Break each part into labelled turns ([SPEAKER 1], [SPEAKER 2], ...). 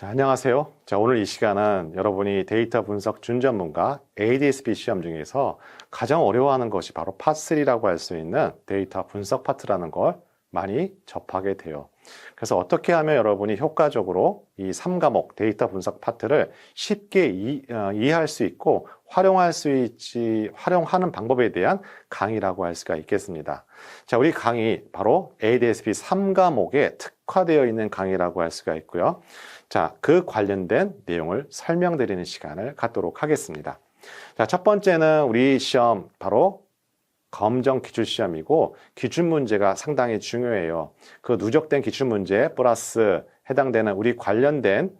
[SPEAKER 1] 자, 안녕하세요. 자, 오늘 이 시간은 여러분이 데이터 분석 준전문가 ADSB 시험 중에서 가장 어려워하는 것이 바로 파3라고 할 수 있는 데이터 분석 파트라는 걸 많이 접하게 돼요. 그래서 어떻게 하면 여러분이 효과적으로 이 3과목 데이터 분석 파트를 쉽게 이, 어, 이해할 수 있고 활용할 수 있지, 활용하는 방법에 대한 강의라고 할 수가 있겠습니다. 자, 우리 강의 바로 ADSB 3과목에 특화되어 있는 강의라고 할 수가 있고요. 자, 그 관련된 내용을 설명드리는 시간을 갖도록 하겠습니다. 자, 첫 번째는 우리 시험 바로 검정 기출 시험이고 기출 문제가 상당히 중요해요. 그 누적된 기출 문제 플러스 해당되는 우리 관련된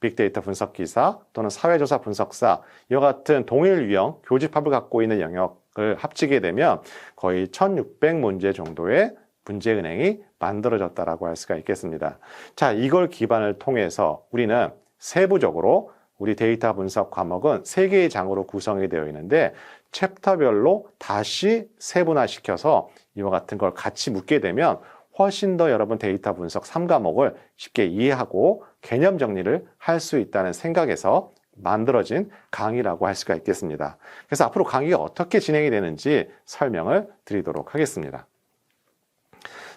[SPEAKER 1] 빅데이터 분석 기사 또는 사회조사 분석사 이와 같은 동일 유형 교집합을 갖고 있는 영역을 합치게 되면 거의 1600문제 정도의 문제 은행이 만들어졌다라고 할 수가 있겠습니다. 자, 이걸 기반을 통해서 우리는 세부적으로 우리 데이터 분석 과목은 세 개의 장으로 구성이 되어 있는데 챕터별로 다시 세분화시켜서 이와 같은 걸 같이 묶게 되면 훨씬 더 여러분 데이터 분석 3과목을 쉽게 이해하고 개념 정리를 할 수 있다는 생각에서 만들어진 강의라고 할 수가 있겠습니다. 그래서 앞으로 강의가 어떻게 진행이 되는지 설명을 드리도록 하겠습니다.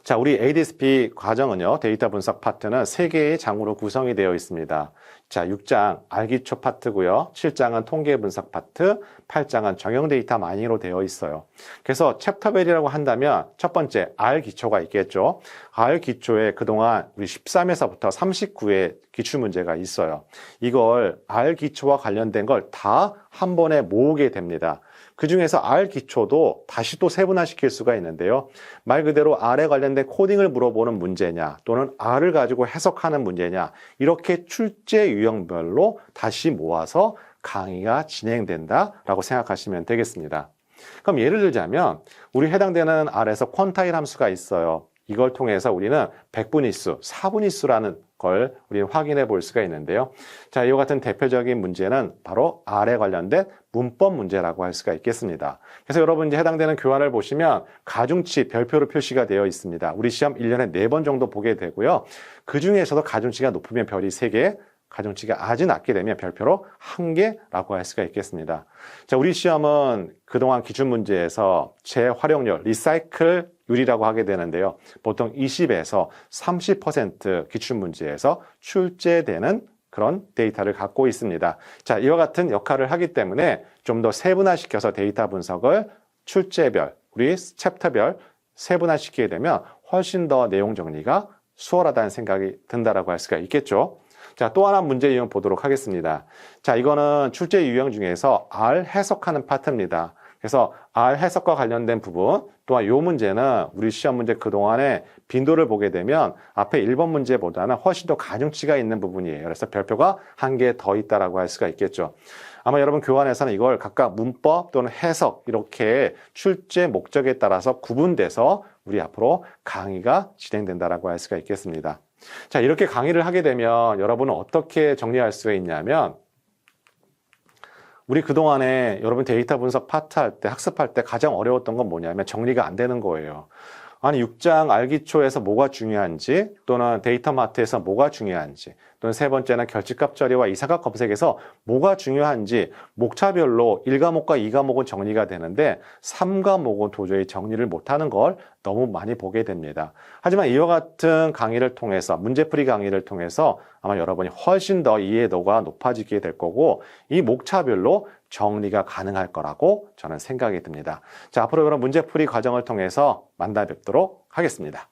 [SPEAKER 1] 자, 우리 ADSP 과정은요, 데이터 분석 파트는 세 개의 장으로 구성이 되어 있습니다. 자, 6장 알기초 파트고요. 7장은 통계 분석 파트, 8장은 정형 데이터 마이닝으로 되어 있어요. 그래서 챕터별이라고 한다면 첫 번째 알 기초가 있겠죠. 알 기초에 그동안 우리 13에서부터 39의 기출 문제가 있어요. 이걸 알 기초와 관련된 걸 다 한 번에 모으게 됩니다. 그 중에서 R 기초도 다시 또 세분화시킬 수가 있는데요. 말 그대로 R에 관련된 코딩을 물어보는 문제냐 또는 R을 가지고 해석하는 문제냐 이렇게 출제 유형별로 다시 모아서 강의가 진행된다라고 생각하시면 되겠습니다. 그럼 예를 들자면 우리 해당되는 R에서 퀀타일 함수가 있어요. 이걸 통해서 우리는 백분위수, 사분위수라는 걸 우리는 확인해 볼 수가 있는데요. 자, 이와 같은 대표적인 문제는 바로 R에 관련된 문법 문제라고 할 수가 있겠습니다. 그래서 여러분 이제 해당되는 교환을 보시면 가중치 별표로 표시가 되어 있습니다. 우리 시험 1년에 4번 정도 보게 되고요. 그 중에서도 가중치가 높으면 별이 3개, 가중치가 아주 낮게 되면 별표로 1개라고 할 수가 있겠습니다. 자, 우리 시험은 그동안 기출 문제에서 재활용률, 리사이클 율이라고 하게 되는데요. 보통 20에서 30% 기출 문제에서 출제되는 그런 데이터를 갖고 있습니다. 자, 이와 같은 역할을 하기 때문에 좀 더 세분화시켜서 데이터 분석을 출제별, 우리 챕터별 세분화시키게 되면 훨씬 더 내용 정리가 수월하다는 생각이 든다라고 할 수가 있겠죠. 자, 또 하나 문제 유형 보도록 하겠습니다. 자, 이거는 출제 유형 중에서 R 해석하는 파트입니다. 그래서 R 해석과 관련된 부분 또한 이 문제는 우리 시험 문제 그동안에 빈도를 보게 되면 앞에 1번 문제보다는 훨씬 더 가중치가 있는 부분이에요. 그래서 별표가 한 개 더 있다라고 할 수가 있겠죠. 아마 여러분 교환에서는 이걸 각각 문법 또는 해석 이렇게 출제 목적에 따라서 구분돼서 우리 앞으로 강의가 진행된다라고 할 수가 있겠습니다. 자, 이렇게 강의를 하게 되면 여러분은 어떻게 정리할 수가 있냐면 우리 그동안에 여러분 데이터 분석 파트 할 때, 학습할 때 가장 어려웠던 건 뭐냐면 정리가 안 되는 거예요. 아니, 6장 알기초에서 뭐가 중요한지, 또는 데이터 마트에서 뭐가 중요한지, 또는 세 번째는 결집값 처리와 이사각 검색에서 뭐가 중요한지, 목차별로 1과목과 2과목은 정리가 되는데, 3과목은 도저히 정리를 못하는 걸 너무 많이 보게 됩니다. 하지만 이와 같은 강의를 통해서, 문제풀이 강의를 통해서 아마 여러분이 훨씬 더 이해도가 높아지게 될 거고, 이 목차별로 정리가 가능할 거라고 저는 생각이 듭니다. 자, 앞으로 여러분 문제풀이 과정을 통해서 만나 뵙도록 하겠습니다.